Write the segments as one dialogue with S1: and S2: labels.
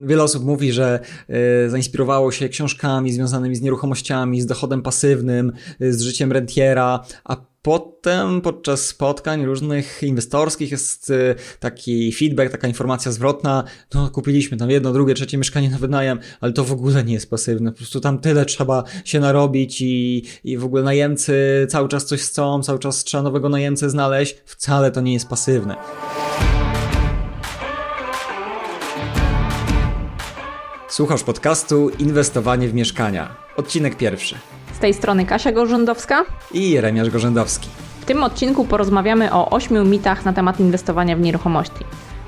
S1: Wiele osób mówi, że y, zainspirowało się książkami związanymi z nieruchomościami, z dochodem pasywnym, y, z życiem rentiera, a potem podczas spotkań różnych inwestorskich jest y, taki feedback, taka informacja zwrotna, no kupiliśmy tam jedno, drugie, trzecie mieszkanie na wynajem, ale to w ogóle nie jest pasywne, po prostu tam tyle trzeba się narobić i, i w ogóle najemcy cały czas coś chcą, cały czas trzeba nowego najemcę znaleźć, wcale to nie jest pasywne. Słuchasz podcastu Inwestowanie w mieszkania. Odcinek pierwszy.
S2: Z tej strony Kasia Gorzędowska
S1: I Jeremiasz Gorzędowski.
S2: W tym odcinku porozmawiamy o ośmiu mitach na temat inwestowania w nieruchomości.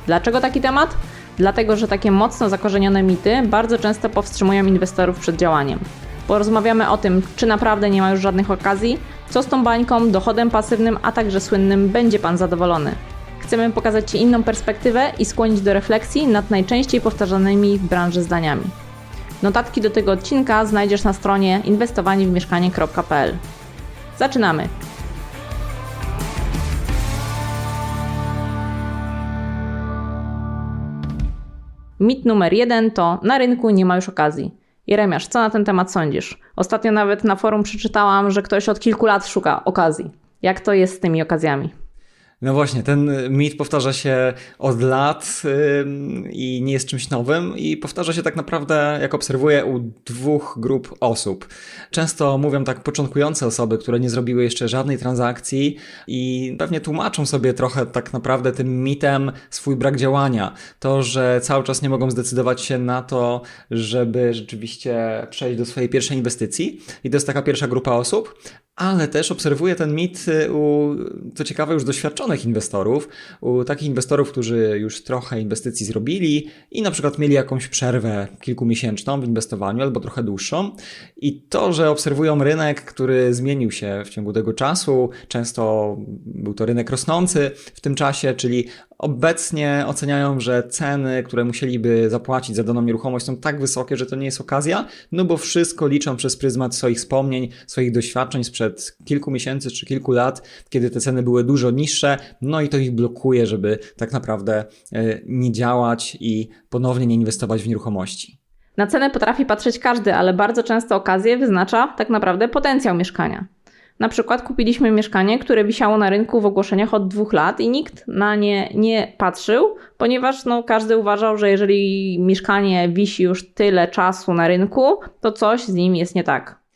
S2: Dlaczego taki temat? Dlatego, że takie mocno zakorzenione mity bardzo często powstrzymują inwestorów przed działaniem. Porozmawiamy o tym, czy naprawdę nie ma już żadnych okazji, co z tą bańką, dochodem pasywnym, a także słynnym będzie Pan zadowolony. Chcemy pokazać Ci inną perspektywę i skłonić do refleksji nad najczęściej powtarzanymi w branży zdaniami. Notatki do tego odcinka znajdziesz na stronie inwestowaniewmieszkanie.pl. Zaczynamy! Mit numer jeden to na rynku nie ma już okazji. Jeremiasz, co na ten temat sądzisz? Ostatnio nawet na forum przeczytałam, że ktoś od kilku lat szuka okazji. Jak to jest z tymi okazjami?
S1: No właśnie, ten mit powtarza się od lat yy, i nie jest czymś nowym i powtarza się tak naprawdę, jak obserwuję, u dwóch grup osób. Często mówią tak początkujące osoby, które nie zrobiły jeszcze żadnej transakcji i pewnie tłumaczą sobie trochę tak naprawdę tym mitem swój brak działania. To, że cały czas nie mogą zdecydować się na to, żeby rzeczywiście przejść do swojej pierwszej inwestycji i to jest taka pierwsza grupa osób, ale też obserwuję ten mit y, u, co ciekawe, już doświadczonych inwestorów, u takich inwestorów, którzy już trochę inwestycji zrobili i na przykład mieli jakąś przerwę kilkumiesięczną w inwestowaniu albo trochę dłuższą. I to, że obserwują rynek, który zmienił się w ciągu tego czasu, często był to rynek rosnący w tym czasie, czyli obecnie oceniają, że ceny, które musieliby zapłacić za daną nieruchomość są tak wysokie, że to nie jest okazja, no bo wszystko liczą przez pryzmat swoich wspomnień, swoich doświadczeń sprzed kilku miesięcy czy kilku lat, kiedy te ceny były dużo niższe, no i to ich blokuje, żeby tak naprawdę e, nie działać i ponownie nie inwestować w nieruchomości.
S2: Na cenę potrafi patrzeć każdy, ale bardzo często okazję wyznacza tak naprawdę potencjał mieszkania. Na przykład kupiliśmy mieszkanie, które wisiało na rynku w ogłoszeniach od dwóch lat i nikt na nie nie patrzył, ponieważ no, każdy uważał, że jeżeli mieszkanie wisi już tyle czasu na rynku, to coś z nim jest nie tak.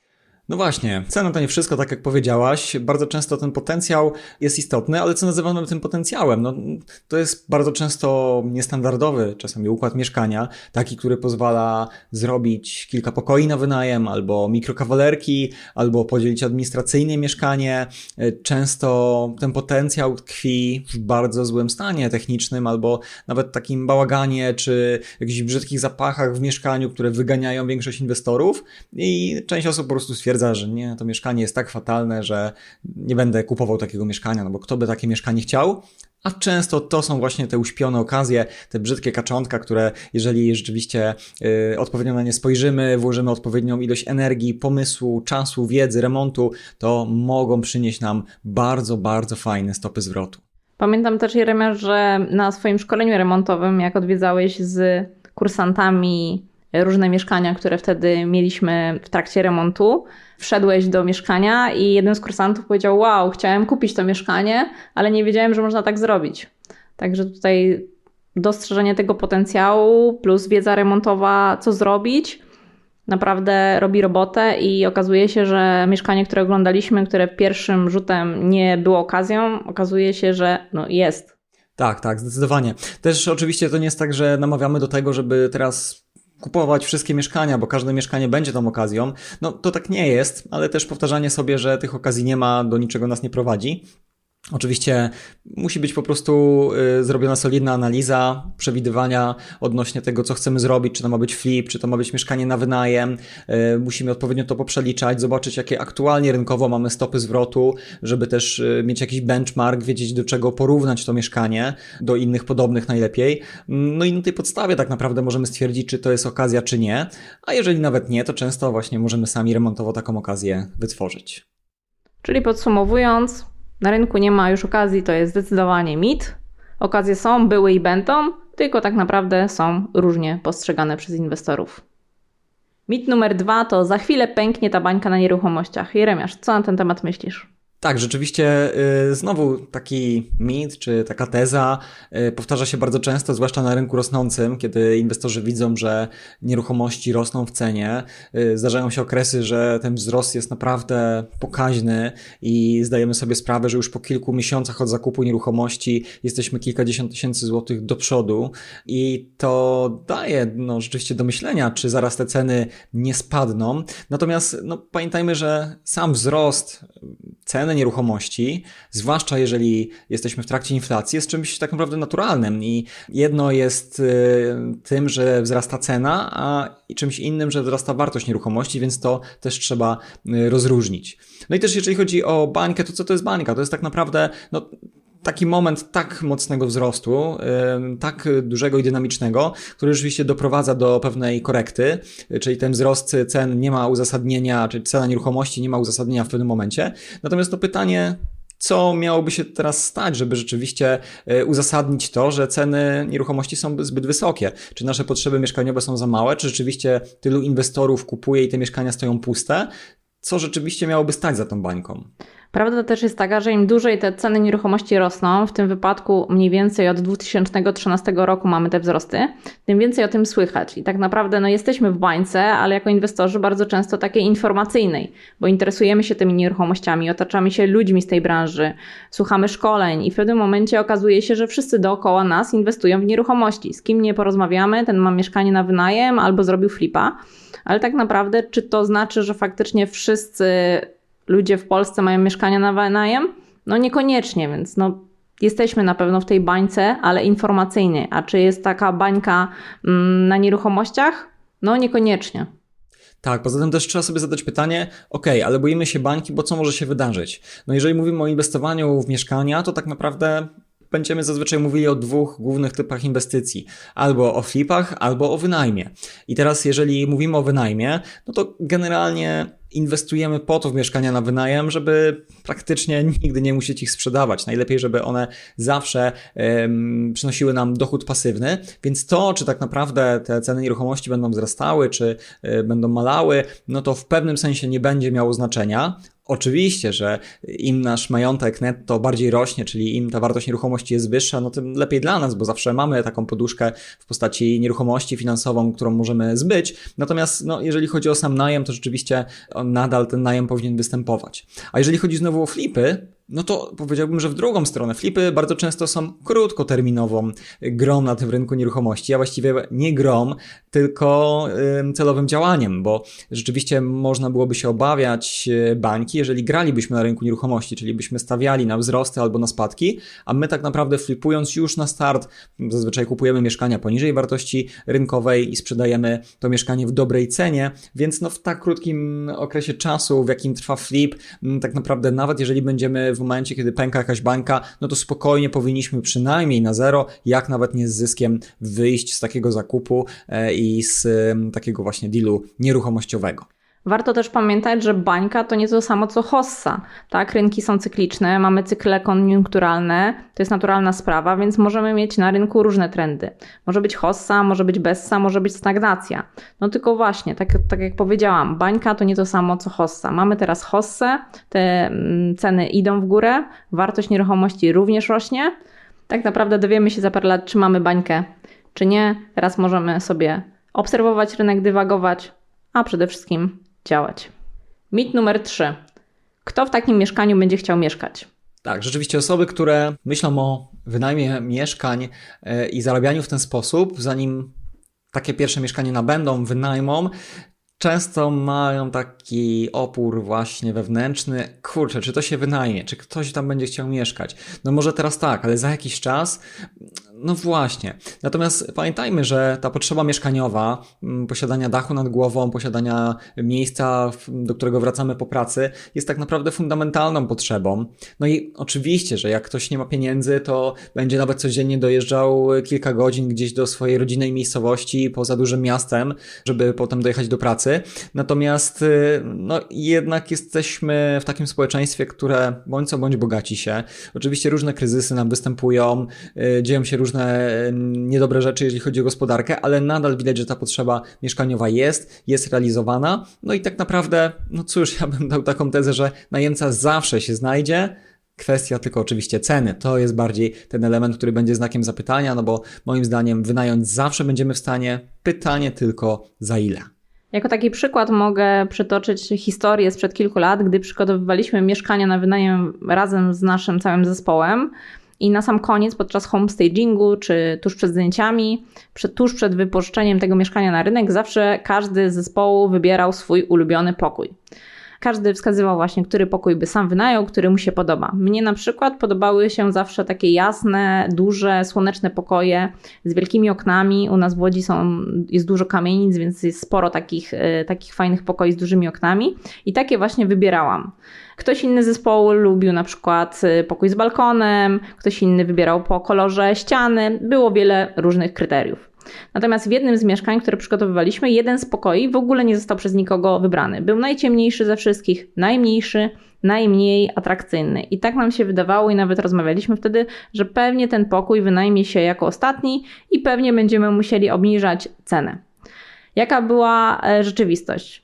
S1: No właśnie, cena to nie wszystko, tak jak powiedziałaś. Bardzo często ten potencjał jest istotny, ale co nazywamy tym potencjałem? No, to jest bardzo często niestandardowy czasami układ mieszkania, taki, który pozwala zrobić kilka pokoi na wynajem, albo mikrokawalerki, albo podzielić administracyjnie mieszkanie. Często ten potencjał tkwi w bardzo złym stanie technicznym, albo nawet takim bałaganie, czy jakichś brzydkich zapachach w mieszkaniu, które wyganiają większość inwestorów i część osób po prostu stwierdza, stwierdza, że nie, to mieszkanie jest tak fatalne, że nie będę kupował takiego mieszkania, no bo kto by takie mieszkanie chciał? A często to są właśnie te uśpione okazje, te brzydkie kaczątka, które jeżeli rzeczywiście y, odpowiednio na nie spojrzymy, włożymy odpowiednią ilość energii, pomysłu, czasu, wiedzy, remontu, to mogą przynieść nam bardzo, bardzo fajne stopy zwrotu.
S2: Pamiętam też, Jeremiasz, że na swoim szkoleniu remontowym, jak odwiedzałeś z kursantami różne mieszkania, które wtedy mieliśmy w trakcie remontu. Wszedłeś do mieszkania i jeden z kursantów powiedział: Wow, chciałem kupić to mieszkanie, ale nie wiedziałem, że można tak zrobić. Także tutaj dostrzeżenie tego potencjału plus wiedza remontowa, co zrobić, naprawdę robi robotę i okazuje się, że mieszkanie, które oglądaliśmy, które pierwszym rzutem nie było okazją, okazuje się, że no jest.
S1: Tak, tak, zdecydowanie. Też oczywiście to nie jest tak, że namawiamy do tego, żeby teraz kupować wszystkie mieszkania, bo każde mieszkanie będzie tą okazją. No to tak nie jest, ale też powtarzanie sobie, że tych okazji nie ma, do niczego nas nie prowadzi. Oczywiście musi być po prostu y, zrobiona solidna analiza, przewidywania odnośnie tego, co chcemy zrobić, czy to ma być flip, czy to ma być mieszkanie na wynajem. Y, musimy odpowiednio to poprzeliczać, zobaczyć, jakie aktualnie rynkowo mamy stopy zwrotu, żeby też y, mieć jakiś benchmark, wiedzieć, do czego porównać to mieszkanie, do innych podobnych najlepiej. No i na tej podstawie tak naprawdę możemy stwierdzić, czy to jest okazja, czy nie. A jeżeli nawet nie, to często właśnie możemy sami remontowo taką okazję wytworzyć.
S2: Czyli podsumowując, na rynku nie ma już okazji, to jest zdecydowanie mit. Okazje są, były i będą. tylko tak naprawdę są różnie postrzegane przez inwestorów. Mit numer dwa to za chwilę pęknie ta bańka na nieruchomościach. Jeremiasz, co na ten temat myślisz?
S1: Tak, rzeczywiście y, znowu taki mit czy taka teza y, powtarza się bardzo często, zwłaszcza na rynku rosnącym, kiedy inwestorzy widzą, że nieruchomości rosną w cenie. Y, zdarzają się okresy, że ten wzrost jest naprawdę pokaźny i zdajemy sobie sprawę, że już po kilku miesiącach od zakupu nieruchomości jesteśmy kilkadziesiąt tysięcy złotych do przodu i to daje no, rzeczywiście do myślenia, czy zaraz te ceny nie spadną. Natomiast no, pamiętajmy, że sam wzrost ceny nieruchomości, zwłaszcza jeżeli jesteśmy w trakcie inflacji, jest czymś tak naprawdę naturalnym i jedno jest y, tym, że wzrasta cena, a czymś innym, że wzrasta wartość nieruchomości, więc to też trzeba y, rozróżnić. No i też jeżeli chodzi o bańkę, to co to jest bańka? To jest tak naprawdę no, taki moment tak mocnego wzrostu, tak dużego i dynamicznego, który rzeczywiście doprowadza do pewnej korekty, czyli ten wzrost cen nie ma uzasadnienia, czyli cena nieruchomości nie ma uzasadnienia w pewnym momencie. Natomiast to pytanie, co miałoby się teraz stać, żeby rzeczywiście e, uzasadnić to, że ceny nieruchomości są zbyt wysokie? Czy nasze potrzeby mieszkaniowe są za małe? Czy rzeczywiście tylu inwestorów kupuje i te mieszkania stoją puste? Co rzeczywiście miałoby stać za tą bańką?
S2: Prawda też jest taka, że im dłużej te ceny nieruchomości rosną, w tym wypadku mniej więcej od 2013 roku mamy te wzrosty, tym więcej o tym słychać. I tak naprawdę no, jesteśmy w bańce, ale jako inwestorzy bardzo często takiej informacyjnej, bo interesujemy się tymi nieruchomościami, otaczamy się ludźmi z tej branży, słuchamy szkoleń i w pewnym momencie okazuje się, że wszyscy dookoła nas inwestują w nieruchomości. Z kim nie porozmawiamy, ten ma mieszkanie na wynajem albo zrobił flipa. Ale tak naprawdę, czy to znaczy, że faktycznie wszyscy ludzie w Polsce mają mieszkania na wynajem? No niekoniecznie, więc no, jesteśmy na pewno w tej bańce, ale informacyjnej. A czy jest taka bańka mm, na nieruchomościach? No niekoniecznie.
S1: Tak, poza tym też trzeba sobie zadać pytanie, ok, ale boimy się bańki, bo co może się wydarzyć? No jeżeli mówimy o inwestowaniu w mieszkania, to tak naprawdę będziemy zazwyczaj mówili o dwóch głównych typach inwestycji. Albo o flipach, albo o wynajmie. I teraz jeżeli mówimy o wynajmie, no to generalnie inwestujemy po to w mieszkania na wynajem, żeby praktycznie nigdy nie musieć ich sprzedawać. Najlepiej, żeby one zawsze um, przynosiły nam dochód pasywny, więc to, czy tak naprawdę te ceny nieruchomości będą wzrastały, czy y, będą malały, no to w pewnym sensie nie będzie miało znaczenia. Oczywiście, że im nasz majątek netto bardziej rośnie, czyli im ta wartość nieruchomości jest wyższa, no tym lepiej dla nas, bo zawsze mamy taką poduszkę w postaci nieruchomości finansową, którą możemy zbyć. Natomiast no, jeżeli chodzi o sam najem, to rzeczywiście nadal ten najem powinien występować. A jeżeli chodzi znowu o flipy, no to powiedziałbym, że w drugą stronę. Flipy bardzo często są krótkoterminową grą na tym rynku nieruchomości, a właściwie nie grą, tylko celowym działaniem, bo rzeczywiście można byłoby się obawiać e, bańki, jeżeli gralibyśmy na rynku nieruchomości, czyli byśmy stawiali na wzrosty albo na spadki, a my tak naprawdę flipując już na start, zazwyczaj kupujemy mieszkania poniżej wartości rynkowej i sprzedajemy to mieszkanie w dobrej cenie, więc no w tak krótkim okresie czasu, w jakim trwa flip, tak naprawdę nawet jeżeli będziemy w momencie, kiedy pęka jakaś bańka, no to spokojnie powinniśmy przynajmniej na zero, jak nawet nie z zyskiem, wyjść z takiego zakupu e, i z takiego właśnie dealu nieruchomościowego.
S2: Warto też pamiętać, że bańka to nie to samo co hossa. Tak? Rynki są cykliczne, mamy cykle koniunkturalne, to jest naturalna sprawa, więc możemy mieć na rynku różne trendy. Może być hossa, może być bessa, może być stagnacja. No tylko właśnie, tak, tak jak powiedziałam, bańka to nie to samo co hossa. Mamy teraz hossę, te mm, ceny idą w górę, wartość nieruchomości również rośnie. Tak naprawdę dowiemy się za parę lat, czy mamy bańkę, czy nie. Teraz możemy sobie obserwować rynek, dywagować, a przede wszystkim działać. Mit numer 3. Kto w takim mieszkaniu będzie chciał mieszkać?
S1: Tak, rzeczywiście osoby, które myślą o wynajmie mieszkań e, i zarabianiu w ten sposób, zanim takie pierwsze mieszkanie nabędą, wynajmą, często mają taki opór właśnie wewnętrzny. Kurczę, czy to się wynajmie? Czy ktoś tam będzie chciał mieszkać? No może teraz tak, ale za jakiś czas no właśnie. Natomiast pamiętajmy, że ta potrzeba mieszkaniowa, mm, posiadania dachu nad głową, posiadania miejsca, do którego wracamy po pracy, jest tak naprawdę fundamentalną potrzebą. No i oczywiście, że jak ktoś nie ma pieniędzy, to będzie nawet codziennie dojeżdżał kilka godzin gdzieś do swojej rodzinnej miejscowości poza dużym miastem, żeby potem dojechać do pracy. Natomiast y, no jednak jesteśmy w takim społeczeństwie, które bądź co bądź bogaci się. Oczywiście różne kryzysy nam występują, y, dzieją się różne różne niedobre rzeczy, jeżeli chodzi o gospodarkę, ale nadal widać, że ta potrzeba mieszkaniowa jest, jest realizowana. No i tak naprawdę, no cóż, ja bym dał taką tezę, że najemca zawsze się znajdzie. Kwestia tylko oczywiście ceny. To jest bardziej ten element, który będzie znakiem zapytania, no bo moim zdaniem wynająć zawsze będziemy w stanie. Pytanie tylko za ile.
S2: Jako taki przykład mogę przytoczyć historię sprzed kilku lat, gdy przygotowywaliśmy mieszkania na wynajem razem z naszym całym zespołem. I na sam koniec, podczas homestagingu, czy tuż przed zdjęciami, przed, tuż przed wypożyczeniem tego mieszkania na rynek, zawsze każdy z zespołu wybierał swój ulubiony pokój. Każdy wskazywał właśnie, który pokój by sam wynajął, który mu się podoba. Mnie na przykład podobały się zawsze takie jasne, duże, słoneczne pokoje z wielkimi oknami. U nas w Łodzi są, jest dużo kamienic, więc jest sporo takich, e, takich fajnych pokoi z dużymi oknami i takie właśnie wybierałam. Ktoś inny zespołu lubił na przykład e, pokój z balkonem, ktoś inny wybierał po kolorze ściany. Było wiele różnych kryteriów. Natomiast w jednym z mieszkań, które przygotowywaliśmy, jeden z pokoi w ogóle nie został przez nikogo wybrany. Był najciemniejszy ze wszystkich, najmniejszy, najmniej atrakcyjny. I tak nam się wydawało i nawet rozmawialiśmy wtedy, że pewnie ten pokój wynajmie się jako ostatni i pewnie będziemy musieli obniżać cenę. Jaka była e, rzeczywistość?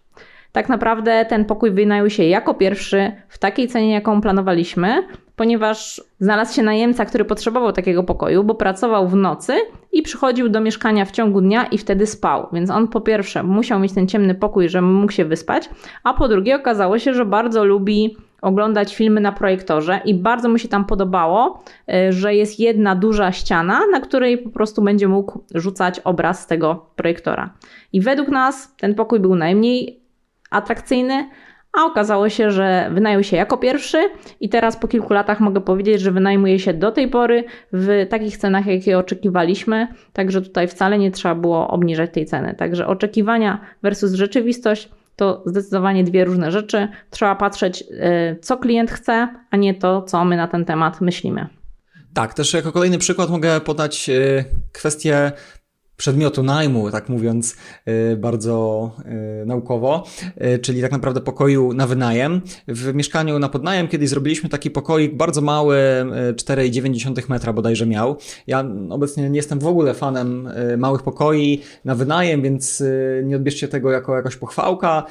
S2: Tak naprawdę ten pokój wynajął się jako pierwszy w takiej cenie, jaką planowaliśmy, ponieważ znalazł się najemca, który potrzebował takiego pokoju, bo pracował w nocy i przychodził do mieszkania w ciągu dnia i wtedy spał. Więc on po pierwsze musiał mieć ten ciemny pokój, żeby mógł się wyspać, a po drugie okazało się, że bardzo lubi oglądać filmy na projektorze i bardzo mu się tam podobało, y, że jest jedna duża ściana, na której po prostu będzie mógł rzucać obraz z tego projektora. I według nas ten pokój był najmniej atrakcyjny, a okazało się, że wynajął się jako pierwszy i teraz po kilku latach mogę powiedzieć, że wynajmuje się do tej pory w takich cenach, jakie oczekiwaliśmy, także tutaj wcale nie trzeba było obniżać tej ceny. Także oczekiwania versus rzeczywistość to zdecydowanie dwie różne rzeczy. Trzeba patrzeć, y, co klient chce, a nie to, co my na ten temat myślimy.
S1: Tak, też jako kolejny przykład mogę podać y, kwestię przedmiotu najmu, tak mówiąc y, bardzo y, naukowo, y, czyli tak naprawdę pokoju na wynajem. W mieszkaniu na podnajem kiedyś zrobiliśmy taki pokoik bardzo mały, 4,9 metra bodajże miał. Ja obecnie nie jestem w ogóle fanem małych pokoi na wynajem, więc nie odbierzcie tego jako jakaś pochwałka.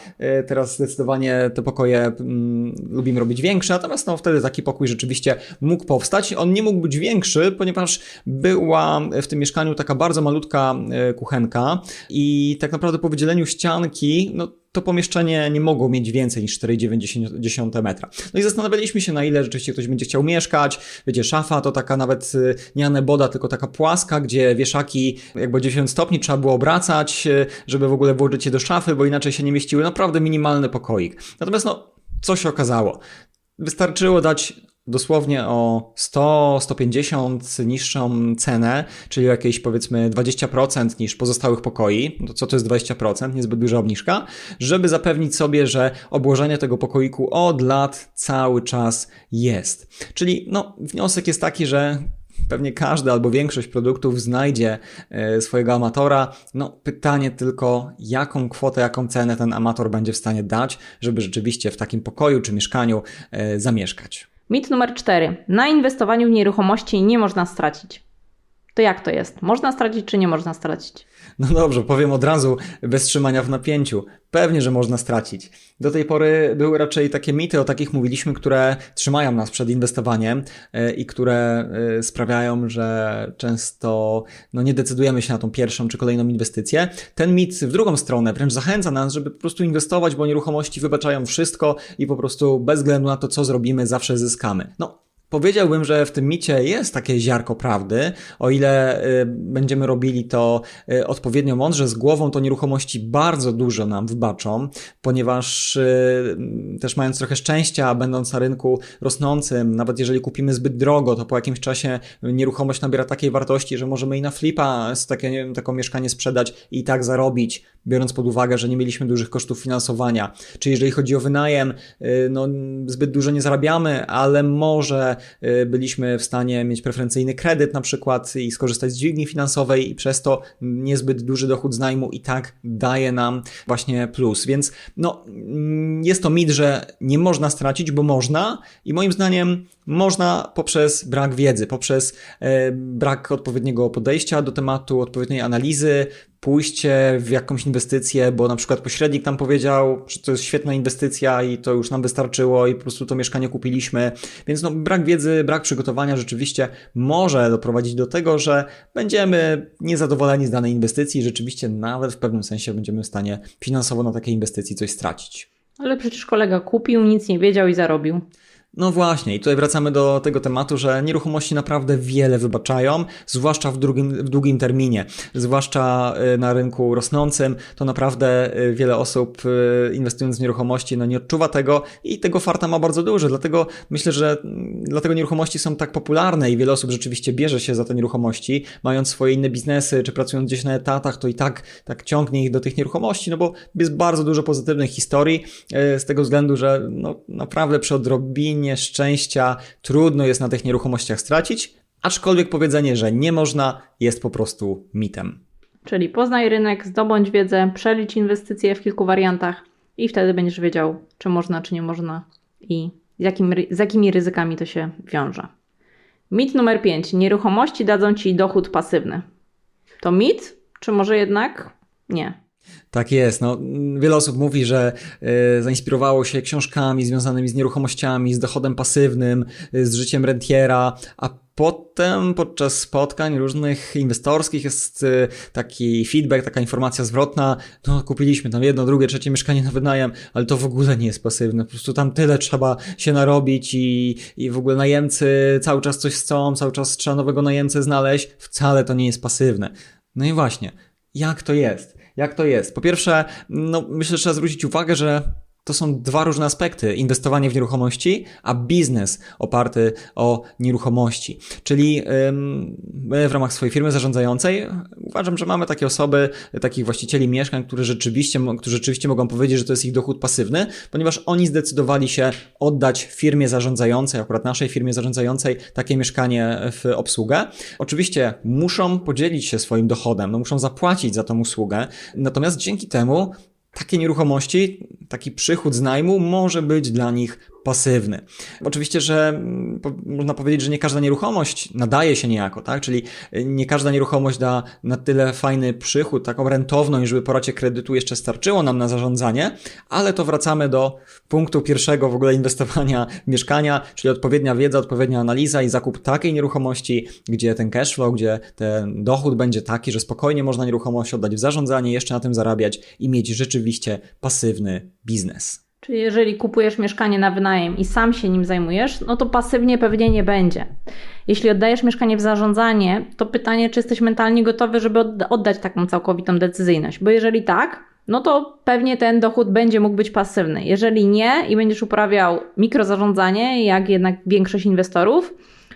S1: Teraz zdecydowanie te pokoje mm, lubimy robić większe, natomiast no wtedy taki pokój rzeczywiście mógł powstać. On nie mógł być większy, ponieważ była w tym mieszkaniu taka bardzo malutka kuchenka i tak naprawdę po wydzieleniu ścianki, no to pomieszczenie nie mogło mieć więcej niż 4,9 metra. No i zastanawialiśmy się, na ile rzeczywiście ktoś będzie chciał mieszkać. Wiecie, szafa to taka nawet e, nie aneboda, tylko taka płaska, gdzie wieszaki jakby 90 stopni trzeba było obracać, e, żeby w ogóle włożyć je do szafy, bo inaczej się nie mieściły. Naprawdę minimalny pokoik. Natomiast no, co się okazało? Wystarczyło dać dosłownie o 100-150 niższą cenę, czyli jakieś powiedzmy 20% niż pozostałych pokoi, to co to jest 20%, niezbyt duża obniżka, żeby zapewnić sobie, że obłożenie tego pokoiku od lat cały czas jest. Czyli no, wniosek jest taki, że pewnie każdy albo większość produktów znajdzie e, swojego amatora. No, pytanie tylko, jaką kwotę, jaką cenę ten amator będzie w stanie dać, żeby rzeczywiście w takim pokoju czy mieszkaniu e, zamieszkać.
S2: Mit numer cztery. Na inwestowaniu w nieruchomości nie można stracić. To jak to jest? Można stracić, czy nie można stracić?
S1: No dobrze, powiem od razu, bez trzymania w napięciu. Pewnie, że można stracić. Do tej pory były raczej takie mity, o takich mówiliśmy, które trzymają nas przed inwestowaniem e, i które e, sprawiają, że często no, nie decydujemy się na tą pierwszą czy kolejną inwestycję. Ten mit w drugą stronę wręcz zachęca nas, żeby po prostu inwestować, bo nieruchomości wybaczają wszystko i po prostu bez względu na to, co zrobimy, zawsze zyskamy. No, Powiedziałbym, że w tym micie jest takie ziarko prawdy, o ile y, będziemy robili to y, odpowiednio mądrze, z głową, to nieruchomości bardzo dużo nam wybaczą, ponieważ y, też mając trochę szczęścia, będąc na rynku rosnącym, nawet jeżeli kupimy zbyt drogo, to po jakimś czasie nieruchomość nabiera takiej wartości, że możemy i na flipa takie, taką mieszkanie sprzedać i tak zarobić biorąc pod uwagę, że nie mieliśmy dużych kosztów finansowania. Czy jeżeli chodzi o wynajem, no zbyt dużo nie zarabiamy, ale może byliśmy w stanie mieć preferencyjny kredyt na przykład i skorzystać z dźwigni finansowej i przez to niezbyt duży dochód z najmu i tak daje nam właśnie plus. Więc no, mm, jest to mit, że nie można stracić, bo można i moim zdaniem można poprzez brak wiedzy, poprzez e, brak odpowiedniego podejścia do tematu, odpowiedniej analizy, pójście w jakąś inwestycję, bo na przykład pośrednik nam powiedział, że to jest świetna inwestycja i to już nam wystarczyło i po prostu to mieszkanie kupiliśmy. Więc no, brak wiedzy, brak przygotowania rzeczywiście może doprowadzić do tego, że będziemy niezadowoleni z danej inwestycji i rzeczywiście nawet w pewnym sensie będziemy w stanie finansowo na takiej inwestycji coś stracić.
S2: Ale przecież kolega kupił, nic nie wiedział i zarobił.
S1: No właśnie, i tutaj wracamy do tego tematu, że nieruchomości naprawdę wiele wybaczają, zwłaszcza w, drugim, w długim terminie, zwłaszcza y, na rynku rosnącym, to naprawdę y, wiele osób y, inwestując w nieruchomości no nie odczuwa tego i tego farta ma bardzo dużo, dlatego myślę, że mm, dlatego nieruchomości są tak popularne i wiele osób rzeczywiście bierze się za te nieruchomości, mając swoje inne biznesy, czy pracując gdzieś na etatach, to i tak, tak ciągnie ich do tych nieruchomości, no bo jest bardzo dużo pozytywnych historii z tego względu, że no, naprawdę przy odrobinie szczęścia trudno jest na tych nieruchomościach stracić, aczkolwiek powiedzenie, że nie można, jest po prostu mitem.
S2: Czyli poznaj rynek, zdobądź wiedzę, przelicz inwestycje w kilku wariantach i wtedy będziesz wiedział, czy można, czy nie można i z, jakim, z jakimi ryzykami to się wiąże. Mit numer 5. Nieruchomości dadzą ci dochód pasywny. To mit, czy może jednak nie?
S1: Tak jest. No, wiele osób mówi, że y, zainspirowało się książkami związanymi z nieruchomościami, z dochodem pasywnym, y, z życiem rentiera, a potem podczas spotkań różnych inwestorskich jest y, taki feedback, taka informacja zwrotna, no kupiliśmy tam jedno, drugie, trzecie mieszkanie na wynajem, ale to w ogóle nie jest pasywne, po prostu tam tyle trzeba się narobić i, i w ogóle najemcy cały czas coś chcą, cały czas trzeba nowego najemcę znaleźć, wcale to nie jest pasywne. No i właśnie, jak to jest? Jak to jest? Po pierwsze, no, myślę, że trzeba zwrócić uwagę, że to są dwa różne aspekty: inwestowanie w nieruchomości, a biznes oparty o nieruchomości. Czyli my w ramach swojej firmy zarządzającej uważam, że mamy takie osoby, takich właścicieli mieszkań, którzy rzeczywiście, którzy rzeczywiście mogą powiedzieć, że to jest ich dochód pasywny, ponieważ oni zdecydowali się oddać firmie zarządzającej, akurat naszej firmie zarządzającej, takie mieszkanie w obsługę. Oczywiście muszą podzielić się swoim dochodem, no muszą zapłacić za tą usługę, natomiast dzięki temu takie nieruchomości, taki przychód z najmu może być dla nich pasywny. Oczywiście, że mm, można powiedzieć, że nie każda nieruchomość nadaje się niejako, tak? Czyli y, nie każda nieruchomość da na tyle fajny przychód, taką rentowną, żeby po racie kredytu jeszcze starczyło nam na zarządzanie, ale to wracamy do punktu pierwszego w ogóle inwestowania w mieszkania, czyli odpowiednia wiedza, odpowiednia analiza i zakup takiej nieruchomości, gdzie ten cashflow, gdzie ten dochód będzie taki, że spokojnie można nieruchomość oddać w zarządzanie, jeszcze na tym zarabiać i mieć rzeczywiście pasywny biznes.
S2: Czyli jeżeli kupujesz mieszkanie na wynajem i sam się nim zajmujesz, no to pasywnie pewnie nie będzie. Jeśli oddajesz mieszkanie w zarządzanie, to pytanie, czy jesteś mentalnie gotowy, żeby oddać taką całkowitą decyzyjność. Bo jeżeli tak, no to pewnie ten dochód będzie mógł być pasywny. Jeżeli nie i będziesz uprawiał mikrozarządzanie, jak jednak większość inwestorów,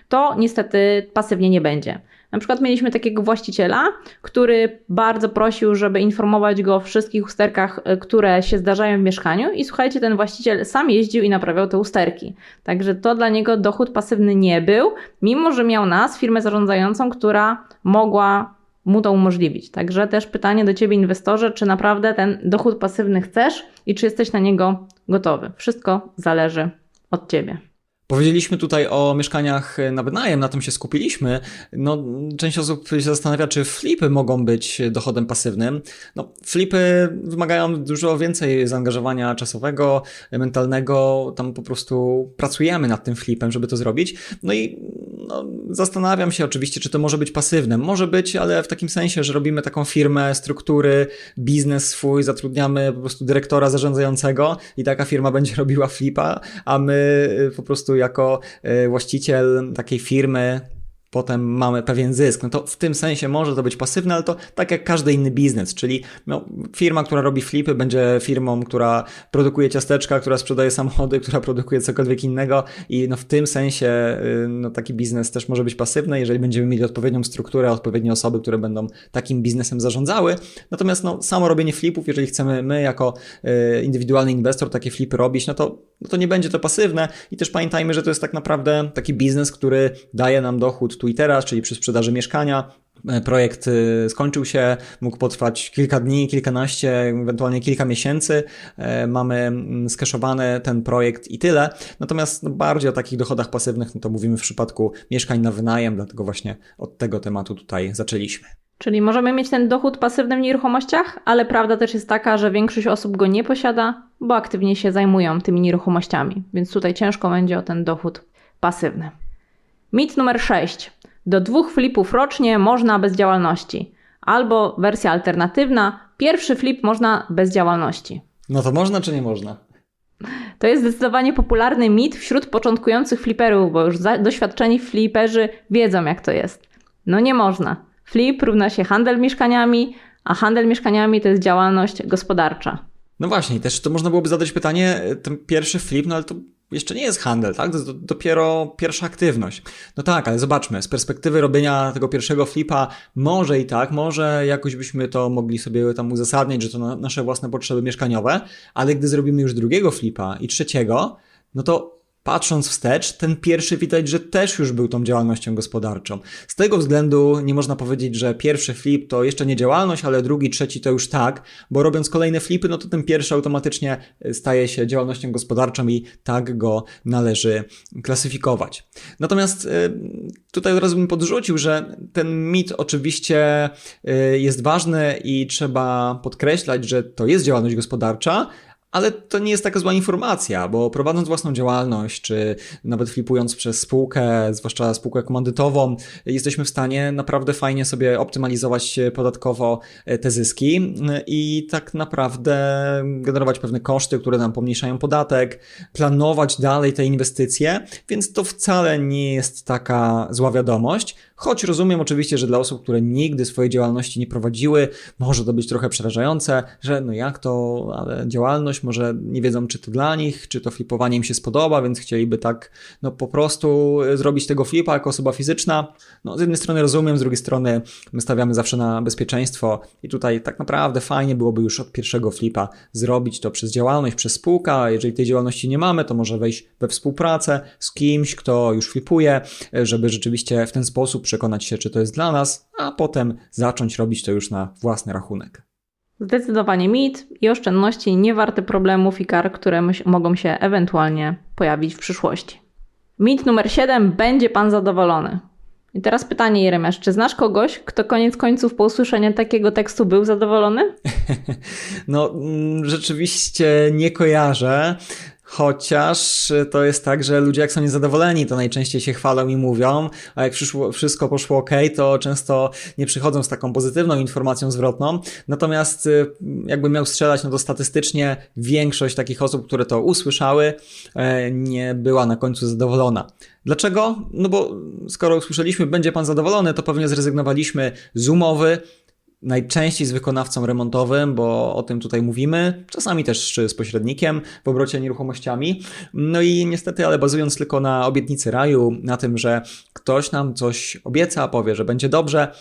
S2: to niestety pasywnie nie będzie. Na przykład mieliśmy takiego właściciela, który bardzo prosił, żeby informować go o wszystkich usterkach, e, które się zdarzają w mieszkaniu i słuchajcie, ten właściciel sam jeździł i naprawiał te usterki. Także to dla niego dochód pasywny nie był, mimo że miał nas, firmę zarządzającą, która mogła mu to umożliwić. Także też pytanie do Ciebie, inwestorze, czy naprawdę ten dochód pasywny chcesz i czy jesteś na niego gotowy. Wszystko zależy od Ciebie.
S1: Powiedzieliśmy tutaj o mieszkaniach na wynajem, na tym się skupiliśmy. No, część osób się zastanawia, czy flipy mogą być dochodem pasywnym. No, flipy wymagają dużo więcej zaangażowania czasowego, mentalnego. Tam po prostu pracujemy nad tym flipem, żeby to zrobić. No i no, zastanawiam się oczywiście, czy to może być pasywne. Może być, ale w takim sensie, że robimy taką firmę, struktury, biznes swój, zatrudniamy po prostu dyrektora zarządzającego i taka firma będzie robiła flipa, a my po prostu jako y, właściciel takiej firmy potem mamy pewien zysk. No to w tym sensie może to być pasywne, ale to tak jak każdy inny biznes, czyli no, firma, która robi flipy, będzie firmą, która produkuje ciasteczka, która sprzedaje samochody, która produkuje cokolwiek innego i no, w tym sensie y, no, taki biznes też może być pasywny, jeżeli będziemy mieli odpowiednią strukturę, odpowiednie osoby, które będą takim biznesem zarządzały. Natomiast no, samo robienie flipów, jeżeli chcemy my jako y, indywidualny inwestor takie flipy robić, no to, no to nie będzie to pasywne i też pamiętajmy, że to jest tak naprawdę taki biznes, który daje nam dochód teraz, czyli przy sprzedaży mieszkania. E, projekt y, skończył się, mógł potrwać kilka dni, kilkanaście, ewentualnie kilka miesięcy. E, mamy mm, skeszowany ten projekt i tyle. Natomiast no, bardziej o takich dochodach pasywnych, no to mówimy w przypadku mieszkań na wynajem, dlatego właśnie od tego tematu tutaj zaczęliśmy.
S2: Czyli możemy mieć ten dochód pasywny w nieruchomościach, ale prawda też jest taka, że większość osób go nie posiada, bo aktywnie się zajmują tymi nieruchomościami, więc tutaj ciężko będzie o ten dochód pasywny. Mit numer 6. Do dwóch flipów rocznie można bez działalności. Albo wersja alternatywna, pierwszy flip można bez działalności.
S1: No to można czy nie można?
S2: To jest zdecydowanie popularny mit wśród początkujących fliperów, bo już doświadczeni fliperzy wiedzą jak to jest. No nie można. Flip równa się handel mieszkaniami, a handel mieszkaniami to jest działalność gospodarcza.
S1: No właśnie, też to można byłoby zadać pytanie, ten pierwszy flip, no ale to jeszcze nie jest handel, tak? To jest dopiero pierwsza aktywność. No tak, ale zobaczmy, z perspektywy robienia tego pierwszego flipa, może i tak, może jakoś byśmy to mogli sobie tam uzasadnić, że to na nasze własne potrzeby mieszkaniowe, ale gdy zrobimy już drugiego flipa i trzeciego, no to Patrząc wstecz, ten pierwszy widać, że też już był tą działalnością gospodarczą. Z tego względu nie można powiedzieć, że pierwszy flip to jeszcze nie działalność, ale drugi, trzeci to już tak, bo robiąc kolejne flipy, no to ten pierwszy automatycznie e, staje się działalnością gospodarczą i tak go należy klasyfikować. Natomiast e, tutaj od razu bym podrzucił, że ten mit oczywiście e, jest ważny i trzeba podkreślać, że to jest działalność gospodarcza, ale to nie jest taka zła informacja, bo prowadząc własną działalność, czy nawet flipując przez spółkę, zwłaszcza spółkę komandytową, jesteśmy w stanie naprawdę fajnie sobie optymalizować podatkowo e, te zyski i tak naprawdę generować pewne koszty, które nam pomniejszają podatek, planować dalej te inwestycje, więc to wcale nie jest taka zła wiadomość. Choć rozumiem oczywiście, że dla osób, które nigdy swojej działalności nie prowadziły, może to być trochę przerażające, że no jak to, ale działalność, może nie wiedzą, czy to dla nich, czy to flipowanie im się spodoba, więc chcieliby tak no po prostu zrobić tego flipa jako osoba fizyczna. No z jednej strony rozumiem, z drugiej strony my stawiamy zawsze na bezpieczeństwo i tutaj tak naprawdę fajnie byłoby już od pierwszego flipa zrobić to przez działalność, przez spółkę, a jeżeli tej działalności nie mamy, to może wejść we współpracę z kimś, kto już flipuje, żeby rzeczywiście w ten sposób przekonać się, czy to jest dla nas, a potem zacząć robić to już na własny rachunek.
S2: Zdecydowanie mit i oszczędności nie warte problemów i kar, które mogą się ewentualnie pojawić w przyszłości. Mit numer 7. Będzie Pan zadowolony. I teraz pytanie, Jeremiasz, czy znasz kogoś, kto koniec końców po usłyszeniu takiego tekstu był zadowolony?
S1: No, mm, rzeczywiście nie kojarzę. Chociaż to jest tak, że ludzie jak są niezadowoleni, to najczęściej się chwalą i mówią, a jak przyszło, wszystko poszło ok, to często nie przychodzą z taką pozytywną informacją zwrotną. Natomiast y, jakbym miał strzelać, no to statystycznie większość takich osób, które to usłyszały, e, nie była na końcu zadowolona. Dlaczego? No bo skoro usłyszeliśmy, będzie pan zadowolony, to pewnie zrezygnowaliśmy z umowy, najczęściej z wykonawcą remontowym, bo o tym tutaj mówimy, czasami też z pośrednikiem w obrocie nieruchomościami. No i niestety, ale bazując tylko na obietnicy raju, na tym, że ktoś nam coś obieca, powie, że będzie dobrze,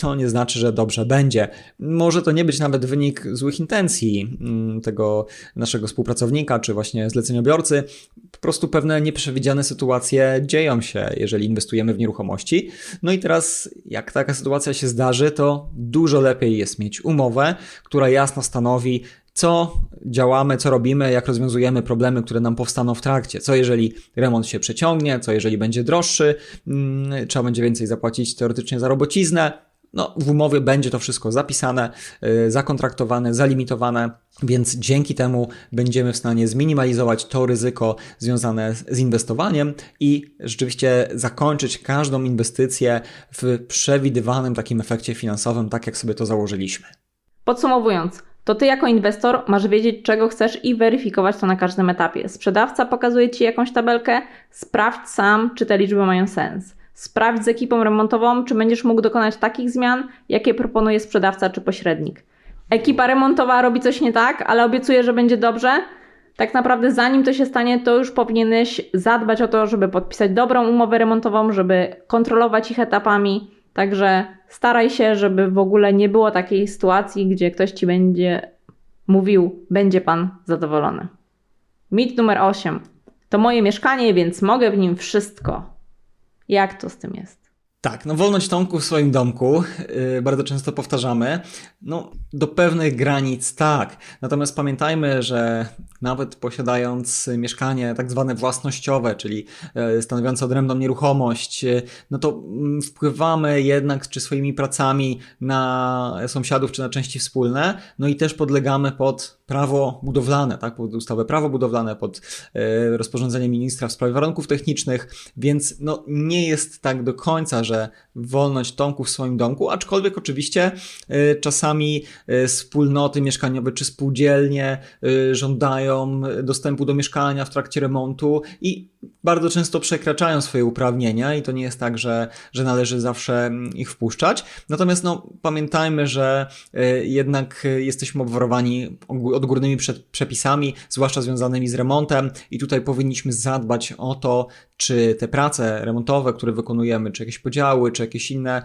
S1: to nie znaczy, że dobrze będzie. Może to nie być nawet wynik złych intencji mm, tego naszego współpracownika, czy właśnie zleceniobiorcy. Po prostu pewne nieprzewidziane sytuacje dzieją się, jeżeli inwestujemy w nieruchomości. No i teraz, jak taka sytuacja się zdarzy, to dużo lepiej jest mieć umowę, która jasno stanowi, co działamy, co robimy, jak rozwiązujemy problemy, które nam powstaną w trakcie. Co jeżeli remont się przeciągnie, co jeżeli będzie droższy, mm, trzeba będzie więcej zapłacić teoretycznie za robociznę, no, w umowie będzie to wszystko zapisane, yy, zakontraktowane, zalimitowane, więc dzięki temu będziemy w stanie zminimalizować to ryzyko związane z inwestowaniem i rzeczywiście zakończyć każdą inwestycję w przewidywanym takim efekcie finansowym, tak jak sobie to założyliśmy.
S2: Podsumowując, to ty jako inwestor masz wiedzieć, czego chcesz i weryfikować to na każdym etapie. Sprzedawca pokazuje ci jakąś tabelkę, sprawdź sam, czy te liczby mają sens. Sprawdź z ekipą remontową, czy będziesz mógł dokonać takich zmian, jakie proponuje sprzedawca czy pośrednik. Ekipa remontowa robi coś nie tak, ale obiecuje, że będzie dobrze. Tak naprawdę, zanim to się stanie, to już powinieneś zadbać o to, żeby podpisać dobrą umowę remontową, żeby kontrolować ich etapami. Także staraj się, żeby w ogóle nie było takiej sytuacji, gdzie ktoś ci będzie mówił, będzie pan zadowolony. Mit numer 8. To moje mieszkanie, więc mogę w nim wszystko. Jak to z tym jest?
S1: Tak, no wolność Tomku w swoim domku, yy, bardzo często powtarzamy, no do pewnych granic tak. Natomiast pamiętajmy, że nawet posiadając mieszkanie tak zwane własnościowe, czyli yy, stanowiące odrębną nieruchomość, yy, no to mm, wpływamy jednak czy swoimi pracami na sąsiadów czy na części wspólne, no i też podlegamy pod prawo budowlane, tak, pod ustawę prawo budowlane, pod yy, rozporządzenie ministra w sprawie warunków technicznych, więc no nie jest tak do końca, że wolność Tomku w swoim domku, aczkolwiek oczywiście czasami wspólnoty mieszkaniowe czy spółdzielnie y, żądają dostępu do mieszkania w trakcie remontu i bardzo często przekraczają swoje uprawnienia i to nie jest tak, że, że należy zawsze mm, ich wpuszczać. Natomiast no, pamiętajmy, że jednak jesteśmy obwarowani odgórnymi przepisami, zwłaszcza związanymi z remontem i tutaj powinniśmy zadbać o to, czy te prace remontowe, które wykonujemy, czy jakieś podziały, czy jakieś inne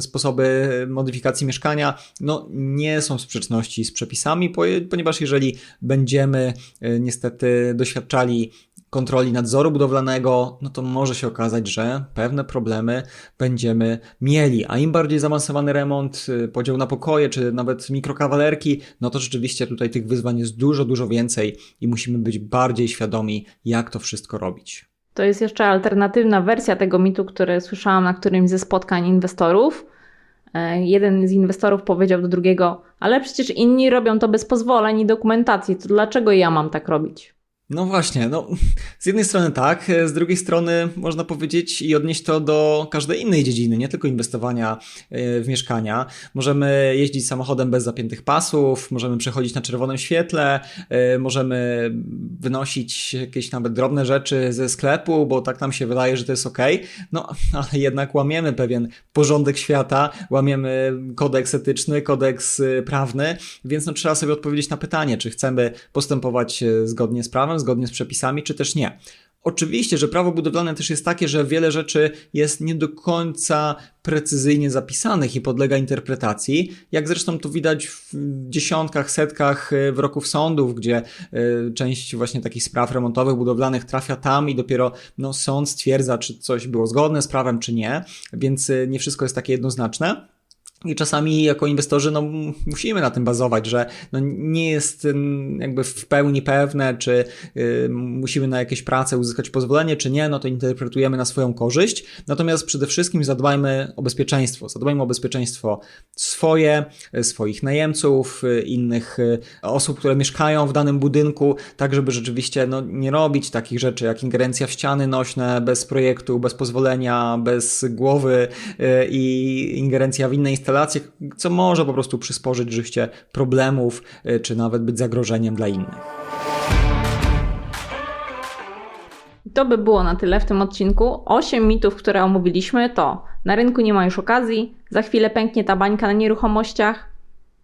S1: sposoby modyfikacji mieszkania, no nie są w sprzeczności z przepisami, ponieważ jeżeli będziemy y, niestety doświadczali kontroli nadzoru budowlanego, no to może się okazać, że pewne problemy będziemy mieli. A im bardziej zaawansowany remont, y, podział na pokoje, czy nawet mikrokawalerki, no to rzeczywiście tutaj tych wyzwań jest dużo, dużo więcej i musimy być bardziej świadomi, jak to wszystko robić.
S2: To jest jeszcze alternatywna wersja tego mitu, który słyszałam na którymś ze spotkań inwestorów. E, jeden z inwestorów powiedział do drugiego: Ale przecież inni robią to bez pozwoleń i dokumentacji, to dlaczego ja mam tak robić?
S1: No właśnie, no z jednej strony tak, z drugiej strony można powiedzieć i odnieść to do każdej innej dziedziny, nie tylko inwestowania e, w mieszkania. Możemy jeździć samochodem bez zapiętych pasów, możemy przechodzić na czerwonym świetle, e, możemy wynosić jakieś nawet drobne rzeczy ze sklepu, bo tak nam się wydaje, że to jest ok. No, ale jednak łamiemy pewien porządek świata, łamiemy kodeks etyczny, kodeks e, prawny, więc no trzeba sobie odpowiedzieć na pytanie, czy chcemy postępować zgodnie z prawem, zgodnie z przepisami, czy też nie. Oczywiście, że prawo budowlane też jest takie, że wiele rzeczy jest nie do końca precyzyjnie zapisanych i podlega interpretacji, jak zresztą to widać w dziesiątkach, setkach e, wyroków sądów, gdzie e, część właśnie takich spraw remontowych, budowlanych trafia tam i dopiero no, sąd stwierdza, czy coś było zgodne z prawem, czy nie, więc e, nie wszystko jest takie jednoznaczne. I czasami jako inwestorzy no, musimy na tym bazować, że no, nie jest jakby w pełni pewne, czy y, musimy na jakieś prace uzyskać pozwolenie, czy nie, no to interpretujemy na swoją korzyść. Natomiast przede wszystkim zadbajmy o bezpieczeństwo. Zadbajmy o bezpieczeństwo swoje, y, swoich najemców, y, innych y, osób, które mieszkają w danym budynku, tak żeby rzeczywiście no, nie robić takich rzeczy jak ingerencja w ściany nośne bez projektu, bez pozwolenia, bez głowy y, i ingerencja w inne instalacje instalacje, co może po prostu przysporzyć życie problemów, y, czy nawet być zagrożeniem dla innych.
S2: To by było na tyle w tym odcinku. Osiem mitów, które omówiliśmy, to na rynku nie ma już okazji, za chwilę pęknie ta bańka na nieruchomościach,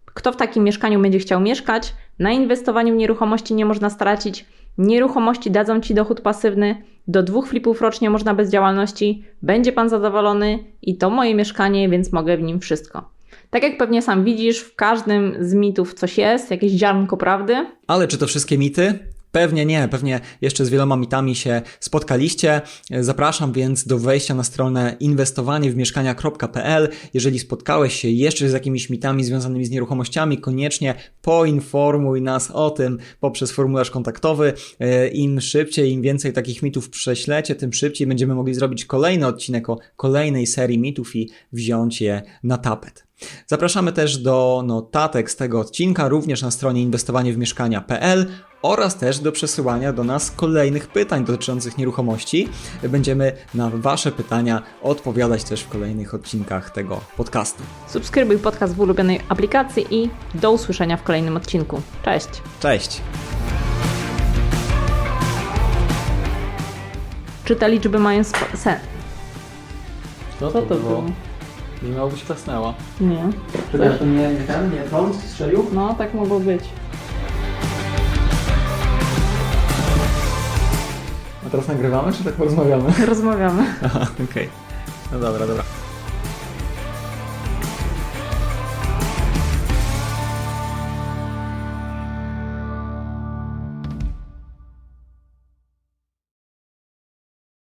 S2: kto w takim mieszkaniu będzie chciał mieszkać, na inwestowaniu w nieruchomości nie można stracić, nieruchomości dadzą Ci dochód pasywny, do dwóch flipów rocznie można bez działalności, będzie Pan zadowolony i to moje mieszkanie, więc mogę w nim wszystko. Tak jak pewnie sam widzisz, w każdym z mitów coś jest, jakieś ziarnko prawdy.
S1: Ale czy to wszystkie mity? Pewnie nie, pewnie jeszcze z wieloma mitami się spotkaliście. Zapraszam więc do wejścia na stronę inwestowaniewmieszkania.pl. Jeżeli spotkałeś się jeszcze z jakimiś mitami związanymi z nieruchomościami, koniecznie poinformuj nas o tym poprzez formularz kontaktowy. E, Im szybciej, im więcej takich mitów prześlecie, tym szybciej będziemy mogli zrobić kolejny odcinek o kolejnej serii mitów i wziąć je na tapet. Zapraszamy też do notatek z tego odcinka, również na stronie inwestowaniewmieszkania.pl oraz też do przesyłania do nas kolejnych pytań dotyczących nieruchomości. Będziemy na Wasze pytania odpowiadać też w kolejnych odcinkach tego podcastu.
S2: Subskrybuj podcast w ulubionej aplikacji i do usłyszenia w kolejnym odcinku. Cześć!
S1: Cześć!
S2: Czy te liczby mają sens?
S1: Co,
S2: Co to było?
S1: Brzmiało być klasnęła.
S2: Nie.
S1: Czy to nie, nie ten, nie tron strzelił?
S2: No, tak mogło być.
S1: A teraz nagrywamy, czy tak porozmawiamy?
S2: Rozmawiamy.
S1: Aha, okej. No dobra, dobra.